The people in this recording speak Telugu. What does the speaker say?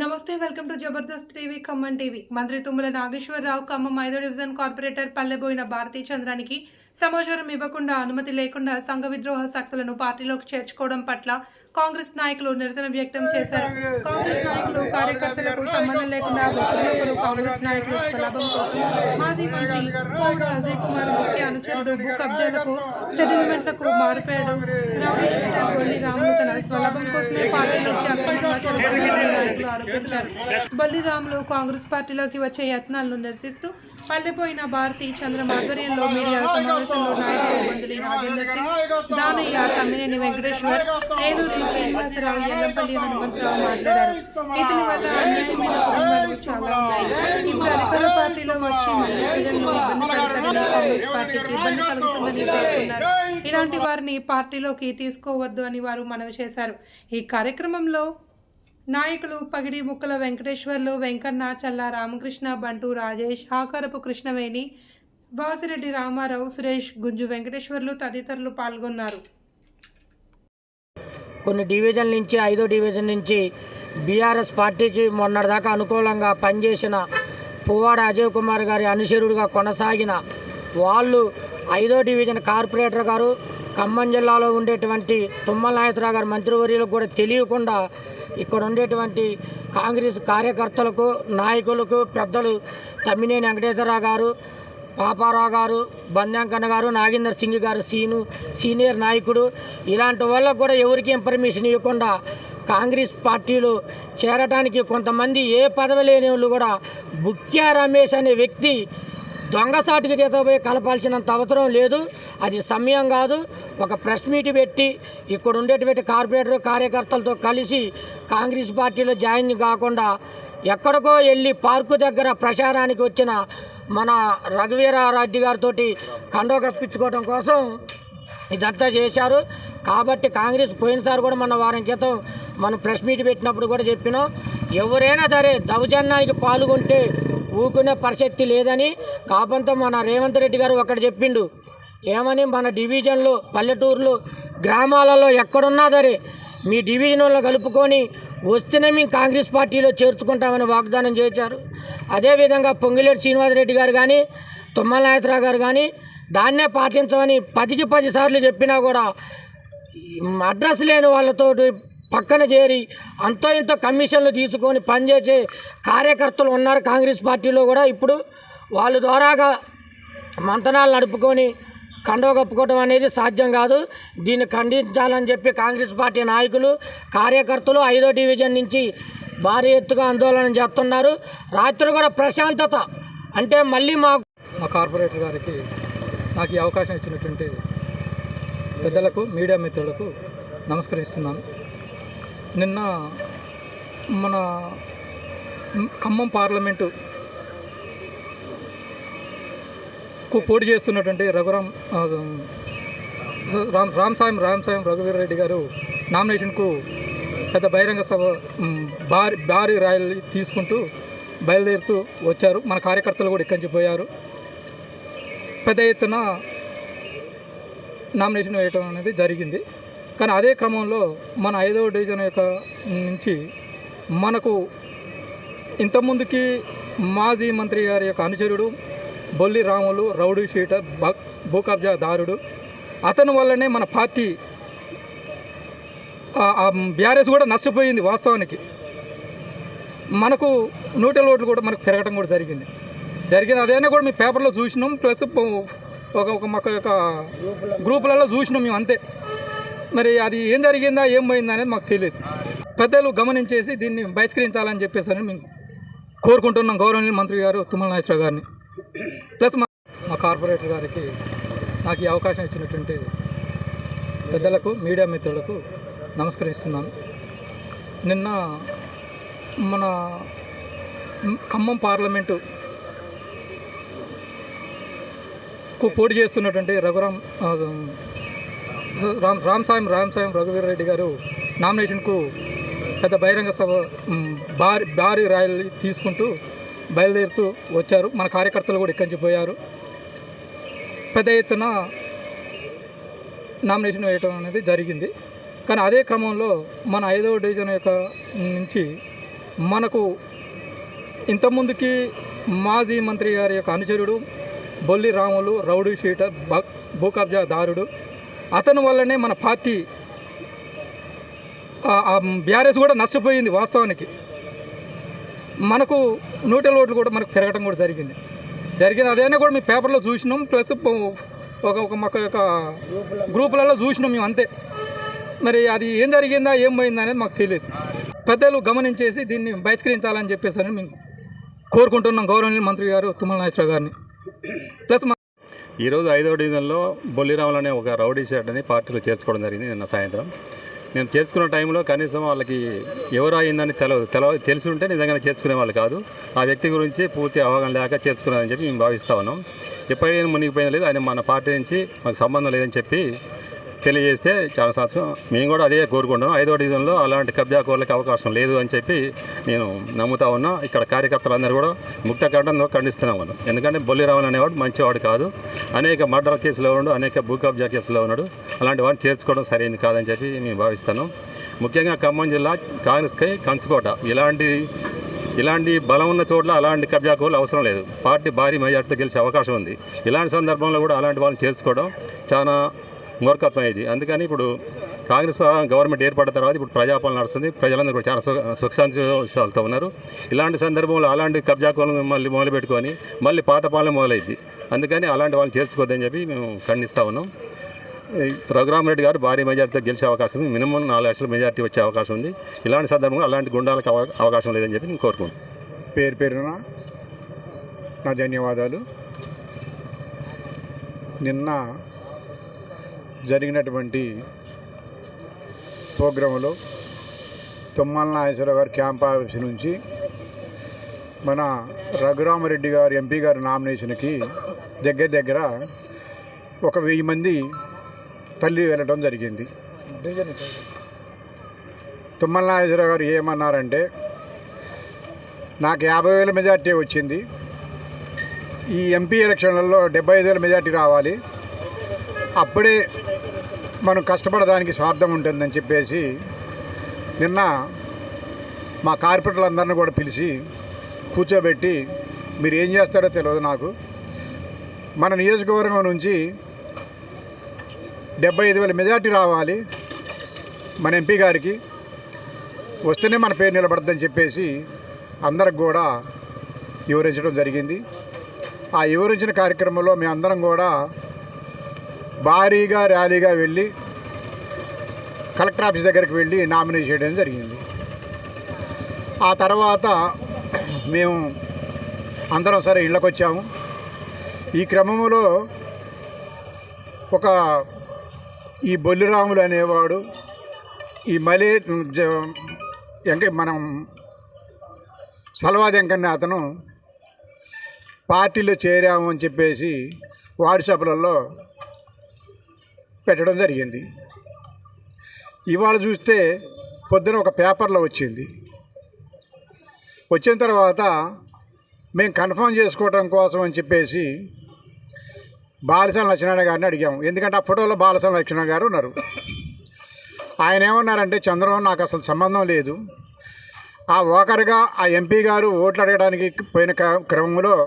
నమస్తే welcome to Jabardasth TV Khammam TV. మంత్రి తుమ్మల నాగేశ్వరరావు ఖమ్మం ఐదో డివిజన్ కార్పొరేటర్ పల్లెబోయిన భారతీ చంద్రానికి సమాచారం ఇవ్వకుండా అనుమతి లేకుండా సంఘ విద్రోహ శక్తులను పార్టీలోకి చేర్చుకోవడం పట్ల కాంగ్రెస్ నాయకులు నిరసన వ్యక్తం చేశారు. కాంగ్రెస్ నాయకులు కార్యకర్తలకు సంబంధం లేకుండా ఒకరినొకరు కాంగ్రెస్ నాయకులు కోసం మాజీ మంత్రి కోవిడ్ అజయ్ కుమార్ ముఖ్య అనుచరుడు భూ కబ్జాలకు సెటిల్మెంట్లకు మారిపోయాడు బొల్లి రాములు తన స్వలాభం కోసమే పార్టీలోకి అక్రమంగా నాయకులు ఆరోపించారు. బల్లి రాములు కాంగ్రెస్ పార్టీలోకి వచ్చే యత్నాలను నిరసిస్తూ పల్లెపోయిన భారతి చంద్రం ఆధ్వర్యంలో మీడియా సమావేశంలో నాయకులు బందలి రాజేందర్ సింగ్ దానయ్య తమ్మినేని వెంకటేశ్వర్ ఏలూరి శ్రీనివాసరావు ఎల్లంపల్లి హనుమంతరావు మాట్లాడారు. ఇతని వల్ల అన్యాయమైన కుటుంబాలు చాలా ఉన్నాయి. ఇప్పుడు అధికార పార్టీలో వచ్చి మళ్ళీ ప్రజలను ఇబ్బంది పెడతారని కాంగ్రెస్ పార్టీకి ఇబ్బంది కలుగుతుందని పేర్కొన్నారు. ఇలాంటి వారిని పార్టీలోకి తీసుకోవద్దు అని వారు మనవి చేశారు. ఈ కార్యక్రమంలో నాయకులు పగిడి ముక్కల వెంకటేశ్వర్లు వెంకన్న చల్ల రామకృష్ణ బంటు రాజేష్ ఆకారపు కృష్ణవేణి వాసిరెడ్డి రామారావు సురేష్ గుంజు వెంకటేశ్వర్లు తదితరులు పాల్గొన్నారు. కొన్ని డివిజన్ నుంచి ఐదో డివిజన్ నుంచి బీఆర్ఎస్ పార్టీకి మొన్నటిదాకా అనుకూలంగా పనిచేసిన పువ్వాడ అజయ్ కుమార్ గారి అనుచరుడుగా కొనసాగిన వాళ్ళు ఐదో డివిజన్ కార్పొరేటర్ గారు ఖమ్మం జిల్లాలో ఉండేటువంటి తుమ్మల నాగేశ్వరరావు గారి మంత్రివర్యులకు కూడా తెలియకుండా ఇక్కడ ఉండేటువంటి కాంగ్రెస్ కార్యకర్తలకు నాయకులకు పెద్దలు తమ్మినేని వెంకటేశ్వరరావు గారు పాపారావు గారు బంద్యాంకన్న గారు నాగేందర్ సింగ్ గారు సీను సీనియర్ నాయకుడు ఇలాంటి వాళ్ళకు కూడా ఎవరికి ఇన్ఫర్మేషన్ ఇవ్వకుండా కాంగ్రెస్ పార్టీలో చేరటానికి కొంతమంది ఏ పదవి లేని వాళ్ళు కూడా బుక్యా రమేష్ అనే వ్యక్తి దొంగసాటికి తీసుకుపోయి కలపాల్సినంత అవసరం లేదు. అది సమయం కాదు. ఒక ప్రెస్ మీట్ పెట్టి ఇక్కడ ఉండేటువంటి కార్పొరేటర్ కార్యకర్తలతో కలిసి కాంగ్రెస్ పార్టీలో జాయిన్ కాకుండా ఎక్కడికో వెళ్ళి పార్కు దగ్గర ప్రచారానికి వచ్చిన మన రఘువీరారెడ్డి గారితో కండో కప్పించుకోవడం కోసం ఇదంతా చేశారు. కాబట్టి కాంగ్రెస్ పోయినసారి కూడా మన వారం క్రితం మనం ప్రెస్ మీట్ పెట్టినప్పుడు కూడా చెప్పినాం. ఎవరైనా సరే దౌర్జన్యానికి పాల్గొంటే ఊకునే పరిశక్తి లేదని కాపంతో మన రేవంత్ రెడ్డి గారు ఒకటి చెప్పిండు. ఏమని మన డివిజన్లు పల్లెటూర్లు గ్రామాలలో ఎక్కడున్నా సరే మీ డివిజన్లో కలుపుకొని వస్తేనే మేము కాంగ్రెస్ పార్టీలో చేర్చుకుంటామని వాగ్దానం చేశారు. అదేవిధంగా పొంగిలేటి శ్రీనివాసరెడ్డి గారు కానీ తుమ్మల నాగేశ్వరరావు గారు కానీ దాన్నే పాటించమని పదికి పది సార్లు చెప్పినా కూడా అడ్రస్ లేని వాళ్ళతో పక్కన చేరి అంత ఇంత కమిషన్లు తీసుకొని పనిచేసే కార్యకర్తలు ఉన్నారు కాంగ్రెస్ పార్టీలో కూడా. ఇప్పుడు వాళ్ళ ద్వారాగా మంతనాలు నడుపుకొని కండవ కప్పుకోవడం అనేది సాధ్యం కాదు. దీన్ని ఖండించాలని చెప్పి కాంగ్రెస్ పార్టీ నాయకులు కార్యకర్తలు ఐదో డివిజన్ నుంచి భారీ ఎత్తుగా ఆందోళన చేస్తున్నారు. రాత్రి కూడా ప్రశాంతత అంటే మళ్ళీ మాకు మా కార్పొరేటర్ గారికి నాకు ఈ అవకాశం ఇచ్చినటువంటి పెద్దలకు మీడియా మిత్రులకు నమస్కరిస్తున్నాను. నిన్న మన ఖమ్మం పార్లమెంటు కు పోటీ చేస్తున్నటువంటి రఘురాం రామ్ రామ్ సాయం రామ్ సాయం రఘువీర్ రెడ్డి గారు నామినేషన్కు పెద్ద బహిరంగ సభ భారీ భారీ ర్యాలీ తీసుకుంటూ బయలుదేరుతూ వచ్చారు. మన కార్యకర్తలు కూడా ఇక్కడి నుంచి పోయారు. పెద్ద ఎత్తున నామినేషన్ వేయటం అనేది జరిగింది. కానీ అదే క్రమంలో మన ఐదవ డివిజన్ యొక్క నుంచి మనకు ఇంతకుముందుకి మాజీ మంత్రి గారి యొక్క అనుచరుడు బొల్లి రాములు రౌడీ షీటర్ బ- భూ కబ్జాదారుడు అతని వల్లనే మన పార్టీ బీఆర్ఎస్ కూడా నష్టపోయింది వాస్తవానికి. మనకు నూటల ఓట్లు కూడా మనకు పెరగడం కూడా జరిగింది. జరిగింది అదేనా కూడా మేము పేపర్లో చూసినాం ప్లస్ ఒక ఒక మొక్క యొక్క గ్రూపులలో చూసినాం మేము అంతే. మరి అది ఏం జరిగిందా ఏం పోయిందా అనేది మాకు తెలియదు. పెద్దలు గమనించేసి దీన్ని బహిష్కరించాలని చెప్పేసి అని మేము కోరుకుంటున్నాం గౌరవనీయ మంత్రి గారు తుమ్మల నాగేశ్వరరావు గారిని. ప్లస్ మా మా కార్పొరేటర్ గారికి నాకు ఈ అవకాశం ఇచ్చినటువంటి పెద్దలకు మీడియా మిత్రులకు నమస్కరిస్తున్నాను నిన్న మన ఖమ్మం పార్లమెంటు కు పోటీ చేస్తున్నటువంటి రఘురాం రామ్ రామ్ సాయం రామ్ సాయం రఘువీర్ రెడ్డి గారు నామినేషన్కు పెద్ద బహిరంగ సభ భారీ భారీ ర్యాలీ తీసుకుంటూ బయలుదేరుతూ వచ్చారు. మన కార్యకర్తలు కూడా ఇక్కడి నుంచి పోయారు. పెద్ద ఎత్తున నామినేషన్ వేయటం అనేది జరిగింది. కానీ అదే క్రమంలో మన ఐదవ డివిజన్ యొక్క నుంచి మనకు ఇంతకుముందుకి మాజీ మంత్రి గారి యొక్క అనుచరుడు బొల్లి రాములు రౌడీ షీటర్ భూ కబ్జాదారుడు అతని వల్లనే మన పార్టీ బీఆర్ఎస్ కూడా నష్టపోయింది వాస్తవానికి. మనకు నూటల ఓట్లు కూడా మనకు పెరగటం కూడా జరిగింది. జరిగింది అదైనా కూడా మేము పేపర్లో చూసినాం ప్లస్ ఒక ఒక మొక్క యొక్క గ్రూపులలో చూసినాం మేము అంతే. మరి అది ఏం జరిగిందా ఏం పోయిందా అనేది మాకు తెలియదు. పెద్దలు గమనించేసి దీన్ని బహిష్కరించాలని చెప్పేసి అని మేము కోరుకుంటున్నాం గౌరవనీయ మంత్రి గారు తుమ్మల నాగేశ్వర గారిని. ప్లస్ మా ఈరోజు ఐదవ డివిజన్లో బొల్లిరాములు అనే ఒక రౌడీ షర్ట్ అని పార్టీలో చేర్చుకోవడం జరిగింది నిన్న సాయంత్రం. నేను చేర్చుకున్న టైంలో కనీసం వాళ్ళకి ఎవరు అయిందని తెలవదు. తెలవ తెలిసి ఉంటే నిజంగానే చేర్చుకునే వాళ్ళు కాదు. ఆ వ్యక్తి గురించి పూర్తి అవగాహన లేక చేర్చుకున్నారని చెప్పి మేము భావిస్తా ఉన్నాం. ఎప్పటికైనా మునిగిపోయిన లేదు. ఆయన మన పార్టీ నుంచి మాకు సంబంధం లేదని చెప్పి తెలియజేస్తే చాలా సంవత్సరం మేము కూడా అదే కోరుకుంటున్నాం. ఐదో డివిజన్లో అలాంటి కబ్జా కోర్లకి అవకాశం లేదు అని చెప్పి నేను నమ్ముతా ఉన్నా. ఇక్కడ కార్యకర్తలందరూ కూడా ముక్త ఖండంతో ఖండిస్తున్నాం మనం. ఎందుకంటే బొల్లిరావన్ అనేవాడు మంచివాడు కాదు. అనేక మర్డర్ కేసులో ఉన్నాడు అనేక భూ కబ్జా కేసులో ఉన్నాడు. అలాంటి వాడిని చేర్చుకోవడం సరైనది కాదని చెప్పి మేము భావిస్తాను ముఖ్యంగా ఖమ్మం జిల్లా కాంగ్రెస్కి కంచుకోట. ఇలాంటి ఇలాంటి బలం ఉన్న చోట్ల అలాంటి కబ్జాకోలు అవసరం లేదు. పార్టీ భారీ మెజార్టీతో గెలిచే అవకాశం ఉంది. ఇలాంటి సందర్భంలో కూడా అలాంటి వాళ్ళని చేర్చుకోవడం చాలా మూర్ఖత్వం ఇది. అందుకని ఇప్పుడు కాంగ్రెస్ గవర్నమెంట్ ఏర్పడిన తర్వాత ఇప్పుడు ప్రజాపాలన నడుస్తుంది. ప్రజలందరూ కూడా చాలా సుఖ సుఖశాంతితో ఉన్నారు. ఇలాంటి సందర్భంలో అలాంటి కబ్జా కోలను మళ్ళీ మొదలుపెట్టుకొని మళ్ళీ పాత పాలన మొదలైంది అందుకని అలాంటి వాళ్ళని చేర్చుకోవద్దని చెప్పి మేము ఖండిస్తూ ఉన్నాం. రఘురామ్ రఘురామరెడ్డి గారు భారీ మెజార్టీతో గెలిచే అవకాశం ఉంది. మినిమం నాలుగు లక్షల మెజార్టీ వచ్చే అవకాశం ఉంది. ఇలాంటి సందర్భంలో అలాంటి గుండాలకు అవ- అవకాశం లేదని చెప్పి నేను కోరుకుంటున్నాను. పేరు పేరున నా ధన్యవాదాలు. నిన్న జరిగినటువంటి ప్రోగ్రాంలో తుమ్మల నాగేశ్వరరావు గారి క్యాంప్ ఆఫీస్ నుంచి మన రఘురామరెడ్డి గారు ఎంపీ గారి నామినేషన్కి దగ్గర దగ్గర ఒక వెయ్యి మంది తల్లి వెళ్ళడం జరిగింది. తుమ్మల నాగేశ్వరరావు గారు ఏమన్నారంటే నాకు యాభై వేల మెజార్టీ వచ్చింది. ఈ ఎంపీ ఎలక్షన్లలో డెబ్బై ఐదు వేల మెజార్టీ రావాలి. అప్పుడే మనం కష్టపడడానికి స్వార్థం ఉంటుందని చెప్పేసి నిన్న మా కార్పొరేటర్లందరినీ కూడా పిలిచి కూర్చోబెట్టి మీరు ఏం చేస్తారో తెలియదు నాకు. మన నియోజకవర్గం నుంచి డెబ్బై ఐదు వేల మెజార్టీ రావాలి మన ఎంపీ గారికి. వస్తేనే మన పేరు నిలబడద్దని చెప్పేసి అందరికి కూడా వివరించడం జరిగింది. ఆ వివరించిన కార్యక్రమంలో మేము అందరం కూడా భారీగా ర్యాలీగా వెళ్ళి కలెక్టర్ ఆఫీస్ దగ్గరికి వెళ్ళి నామినేట్ చేయడం జరిగింది. ఆ తర్వాత మేము అందరం సరే ఇళ్ళకి వచ్చాము. ఈ క్రమంలో ఒక ఈ బొల్లిరాములు అనేవాడు ఈ మలే ఎంక మనం సల్వాద్ వెంకన్న అతను పార్టీలో చేరాము అని చెప్పేసి వాట్సాప్లలో పెట్టడం జరిగింది. ఇవాళ చూస్తే పొద్దున ఒక పేపర్లో వచ్చింది. వచ్చిన తర్వాత మేము కన్ఫర్మ్ చేసుకోవడం కోసం అని చెప్పేసి బాలసాల లక్ష్మణ గారిని అడిగాము ఎందుకంటే ఆ ఫోటోలో బాలసాల లక్ష్మణ గారు ఉన్నారు. ఆయన ఏమన్నారంటే చంద్రబాబు నాకు అసలు సంబంధం లేదు. ఆ ఓకర్గా ఆ ఎంపీ గారు ఓట్లు అడగడానికి పోయిన క్ర- క్రమంలో